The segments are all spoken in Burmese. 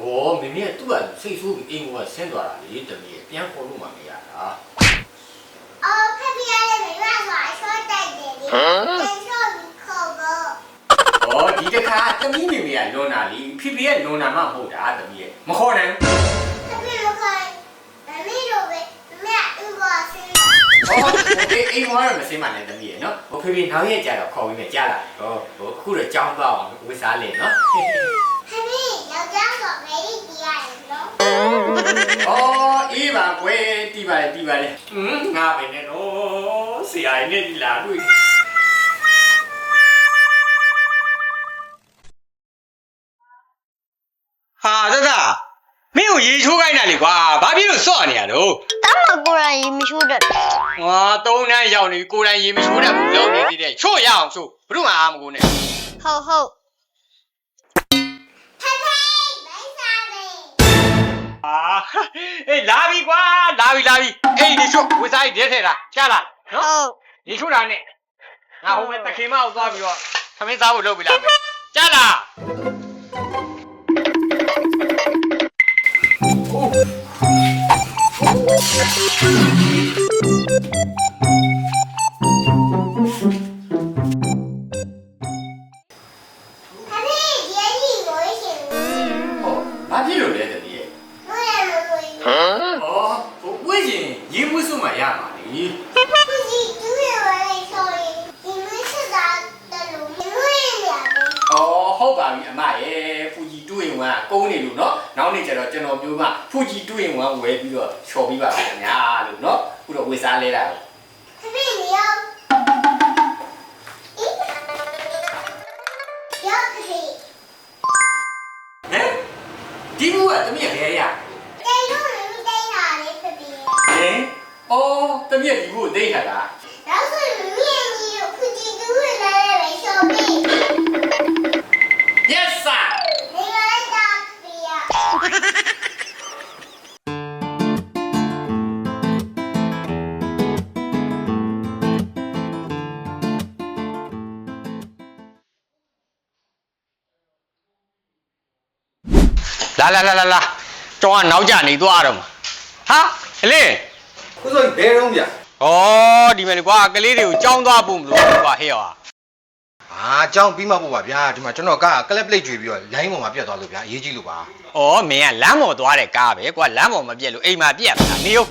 ဩမင်းမင်းကသူ့ကစိတ်ဆိုးပြီးအိမ်ကဆင်းသွားတာလေတမီးပြန်ခေါ်လို့မှမရတာအော်ဖဖေရလည်းမိမဆိုအချောတိုက်တယ်လေပြန်ချောပြီးခေါ်ဖို့ဩဒီတခါတမီးမိမိကလွန်တာလीဖိဖိကလွန်တာမှမဟုတ်တာတမီးမခေါ်နိုင်ဖဖေမခေါ်မမီးတို့ပဲမမဥပ္ပါဆင်းတာဘူးဩအိမ်အိမ်ကတော့မစင်းမှလည်းတမီးရဲ့နော်ဟိုဖိဖိနောက်ရက်ကြာတော့ခေါ်ပြီးမှကြားလာဟောဟိုအခုတော့ကြောင်းသွားအောင်ဝစ်စားလေနော် ပါလေတီးပါလေဟင်းငါပဲနဲ့နော်ဆရာကြီးနဲ့ဒီလာတွေ့ဟာတတမင်းကိုရေချိုးခိုင်းတာလေကွာဘာဖြစ်လို့စော့နေရတော့တမကိုရရင်မရှိတတ်ငါသုံးတန်းရောက်နေပြီကိုယ်တိုင်ရေမချိုးတတ်ဘူးလုံးနေသေးတယ်ချို့ရအောင်ချို့ဘုရုမအားမကိုနဲ့ဟုတ်ဟုတ်ဖဖေမိုင်းစားတယ်အာအေးလာပြီကွာ လာပြီလာပြီအေးဒီချို့ဝစ်စားကြီးတဲထဲတာကြားလားနော်ဟုတ်ရေချိုးတာနဲ့ငါဟိုမဲ့တခင်မအောင်သွားပြီးတော့သမင်းစားဖို့လုပ်ပြီလားမယ်ကြားလားဖ ပါပြီအမရဲ့ဖူဂျီ2 in 1ကုန်းနေလို့เนาะနောက်နေ့ကျတော့ကျွန်တော်မျိုးကဖူဂျီ2 in 1ဝယ်ပြီးတော့ချော်ပြီးပါခင်ဗျာလို့เนาะအခုတော့ဝေစားလဲတာပဲဟမ်ဒီဘူးကတမီးရေရတိတ်လို့မတိတ်တာလေဖြစ်ပြီးဟင်အော်တမီးဒီဘူးကိုတိတ်ထားတာ လာလာလာလာလာကျောင်းကနောက်ကျနေသွားတော့မှာဟာအလေးကိုစိုးဘယ်တော့ဗျာဩဒီမဲ့လေကွာကလေးတွေကိုကြောင်းသွားဖို့မလို့ကွာဟဲ့ရောအာအကြောင်းပြီးမှပို့ပါဗျာဒီမှာကျွန်တော်ကကလပ်ပလိတ်ကျွေပြီးတော့လိုင်းပေါ်မှာပြတ်သွားလို့ဗျာအရေးကြီးလို့ပါဩမင်းကလမ်းပေါ်သွားတဲ့ကားပဲကွာလမ်းပေါ်မပြက်လို့အိမ်မှာပြက်တာနေရော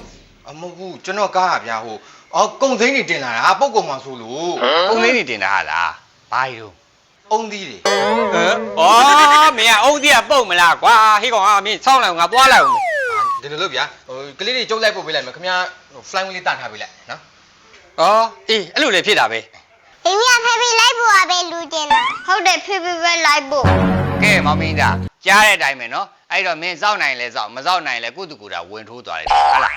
အမဟုတ်ဘူးကျွန်တော်ကားကဗျာဟိုအော်ကုံသိန်းနေတင်လာတာပုတ်ကုံမှာဆိုလို့ပုံလေးနေတင်တာဟာလားဘာကြီးတော့ အုံးသီးတွေဟမ်ဩမင်းကအုံးသေးကပုတ်မလားကွာဟေးကောင်ကမင်းဆောင်းလိုက်အောင်ငါသွားလိုက်အောင်မယ်ဒီလိုလုပ်ဗျာဟိုကလေးတွေကြုတ်လိုက်ပို့ပေးလိုက်မယ်ခင်ဗျာဟို flying လေးတန်ထားပေးလိုက်နော်ဩအေးအဲ့လိုလေဖြစ်တာပဲဒီမြဖေဖေလိုက်ဖို့ပါပဲလူတင်တာဟုတ်တယ်ဖေဖေပဲလိုက်ဖို့ကဲမောင်မင်းသားကြားတဲ့အတိုင်းပဲနော်အဲ့တော့မင်းစောက်နိုင်လဲစောက်မစောက်နိုင်လဲကိုယ့်သူကိုယ်တာဝင်ထိုးသွားတယ်ဟုတ်လား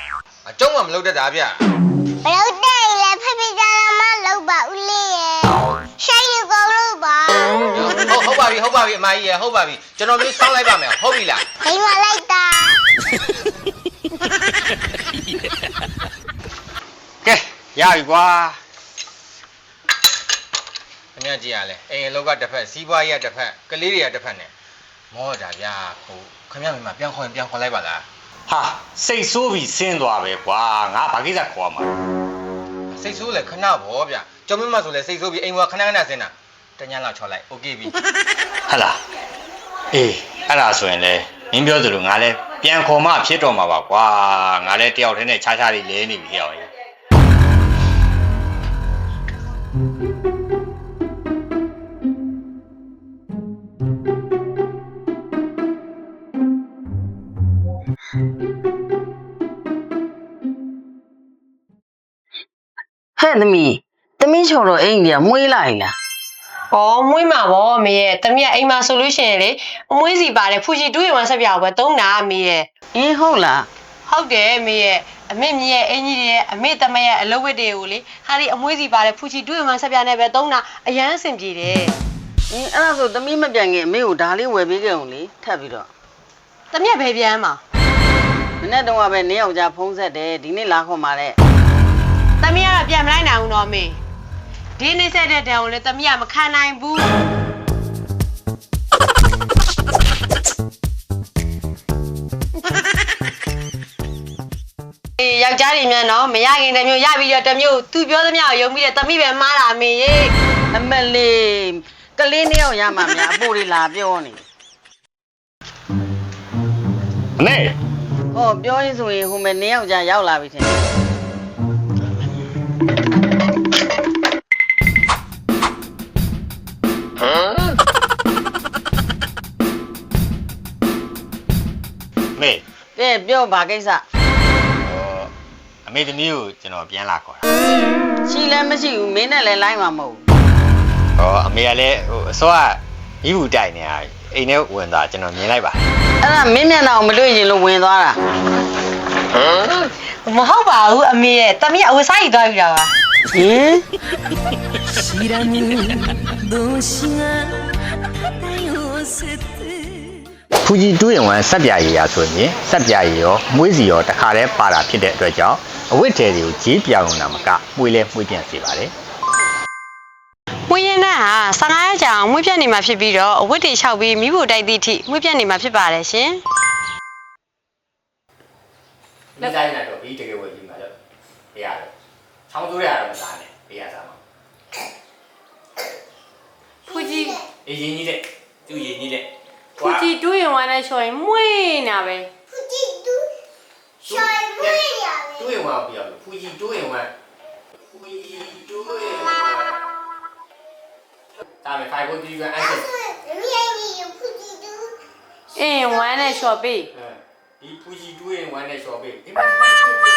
အကျုံးကမလုပ်တတ်တာဗျာဘယ်လို မကြီးရဟုတ်ပါပြီကျွန်တော်မျိုးစောင်းလိုက်ပါမယ်ဟုတ်ပြီလားခိမလိုက်တာကဲရပြီကွာအမြတ်ကြီးရလဲအိမ်အလောက်ကတစ်ဖက်စီးပွားရေးကတစ်ဖက်ကလေးတွေကတစ်ဖက်နဲ့မောတာဗျာဟိုခမရမိမပြန်ခေါ်ရင်ပြန်ခေါ်လိုက်ပါလားဟာစိတ်ဆိုးပြီးဆင်းသွားပဲကွာငါဘာကိစ္စခေါ်မှာစိတ်ဆိုးလဲခဏဗောဗျာကျွန်မမဆိုလဲစိတ်ဆိုးပြီးအိမ်ကခဏခဏဆင်းတာတညလောက်ချော်လိုက်โอเคပြီ ဟတ်လားအေးအဲ့ဒါဆိုရင်လေမင်းပြောသလိုငါလဲပြန်ခေါ်မှဖြစ်တော့မှာပါကွာငါလဲတယောက်တည်းနဲ့ခြားခြားလေးလဲနေပြီဟဲ့အောင်ဟဲ့သမီးသမီးချော်တော့အိမ်ကြီးကမွေးလိုက်လား။ ဩမွေးမှာဗောအမေရဲ့တမီးကအိမ်မှာဆိုလို့ရှိရင်လေအမွေးစီပါတယ်ဖူချီတူးရင်ဝမ်းဆက်ပြာကိုပဲသုံးတာအမေရဲ့အင်းဟုတ်လားဟုတ်တယ်အမေရဲ့အမေမြရဲ့အင်ကြီးတွေရဲ့အမေတမရဲ့အလုပ်ဝတ်တွေကိုလေဟာဒီအမွေးစီပါတယ်ဖူချီတူးရင်ဝမ်းဆက်ပြာနဲ့ပဲသုံးတာအရန်အဆင်ပြေတယ်အင်းအဲ့ဒါဆိုသမီးမပြန်ခင်အမေကိုဒါလေးဝယ်ပေးခဲ့အောင်လေထပ်ပြီးတော့။တမီးကဘယ်ပြန်မှာမနေ့တုန်းကပဲနေအောင်ကြဖုံးဆက်တယ်ဒီနေ့လာခေါ်มาတဲ့။တမီးကတော့ပြန်မလိုက်နိုင်ဘူးနော်အမေ။ ဒီနေဆက်တဲ့တံကိုလည်းသမီးကမခံနိုင်ဘူးအေးယောက်ျားတွေမြန်တော့မရခင်တစ်မျိုးရပြီးတော့တစ်မျိုးသူပြောသမျှကိုယုံပြီးတဲ့သမီးပဲမှားတာအမေရေအမလေးကလေးနှစ်ယောက်ရမှာများအဖို့လေးလာပြောနေအနေဟောပြောရင်ဆိုရင်ဟိုမဲ့နှစ်ယောက်ကြာရောက်လာပြီထင်တယ် ကဲပြောပါကိစ္စဟောအမေသမီးကိုကျွန်တော်ပြန်လာခေါ်တာရှိလည်းမရှိဘူးမင်းနဲ့လည်းလိုင်းမှာမဟုတ်ဘူးဟောအမေကလည်းဟိုအစောကမိဘူးတိုက်နေတာအိမ်ထဲဝင်သွားကျွန်တော်မြင်လိုက်ပါအဲ့ဒါမင်းမျက်နှာကိုမတွေ့ရင်လို့ဝင်သွားတာမဟုတ်ပါဘူးအမေရဲ့သမီးအဝတ်စားယူသွားယူတာပါဟင် ဖူကြီးတွေးရင်ဝမ်းဆက်ပြရည်ရဆိုရင်ဆက်ပြရည်ရောမွေးစီရောတခါတည်းပါတာဖြစ်တဲ့အတွက်ကြောင့်အဝတ်ထည်တွေကိုဂျေးပြောင်းတာမကမှွေလဲမှွေပြန်စေပါတယ်မွေးရင်နဲ့ဟာ15ရက်ကြာအောင်မွေးပြတ်နေမှာဖြစ်ပြီးတော့အဝတ်တွေလျှောက်ပြီးမိဖို့တိုက်သည့်အထိမွေးပြတ်နေမှာဖြစ်ပါတယ်ရှင်မိသားစုနဲ့တော့ဒီတကယ်ဝယ်ပြီးမှတော့ပေးရတယ်ချောင်းစိုးရတော့မစားနဲ့ပေးရစားမှာဖူကြီးအေးရင်းကြီးတဲ့သူရင်းကြီးတဲ့ Fuji do you wanna show him when နာပဲ Fuji do show him when နာပဲ do you wanna ပြော Fuji do you wanna Fuji do you wanna ဒါပဲ five go three go answer အင်း1နဲ့ short ပေးဒီ Fuji do you wanna နဲ့ short ပေးဒီမှာ